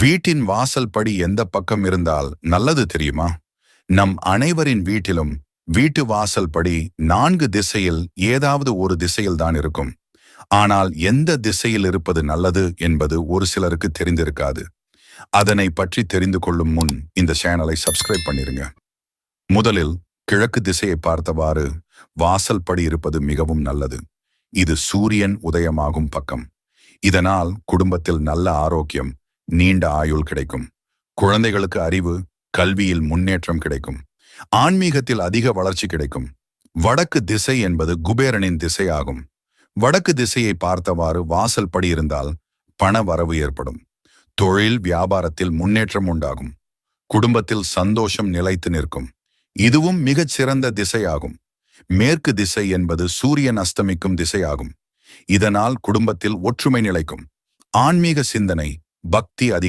வீட்டின் வாசல் படி எந்த பக்கம் இருந்தால் நல்லது தெரியுமா? நம் அனைவரின் வீட்டிலும் வீட்டு வாசல் படி நான்கு திசையில் ஏதாவது ஒரு திசையில் தான் இருக்கும். ஆனால் எந்த திசையில் இருப்பது நல்லது என்பது ஒரு சிலருக்கு தெரிந்திருக்காது. அதனை பற்றி தெரிந்து கொள்ளும் முன் இந்த சேனலை சப்ஸ்கிரைப் பண்ணிருங்க. முதலில் கிழக்கு திசையை பார்த்தவாறு வாசல் படி இருப்பது மிகவும் நல்லது. இது சூரியன் உதயமாகும் பக்கம். இதனால் குடும்பத்தில் நல்ல ஆரோக்கியம் நீண்ட ஆயுள் கிடைக்கும். குழந்தைகளுக்கு அறிவு கல்வியில் முன்னேற்றம் கிடைக்கும். ஆன்மீகத்தில் அதிக வளர்ச்சி கிடைக்கும். வடக்கு திசை என்பது குபேரனின் திசையாகும். வடக்கு திசையை பார்த்தவாறு வாசல் படி இருந்தால் பண வரவு ஏற்படும். தொழில் வியாபாரத்தில் முன்னேற்றம் உண்டாகும். குடும்பத்தில் சந்தோஷம் நிலைத்து நிற்கும். இதுவும் மிகச் சிறந்த திசையாகும். மேற்கு திசை என்பது சூரியன் அஸ்தமிக்கும் திசையாகும். இதனால் குடும்பத்தில் ஒற்றுமை நிலைக்கும். ஆன்மீக சிந்தனை பக்தி அதிக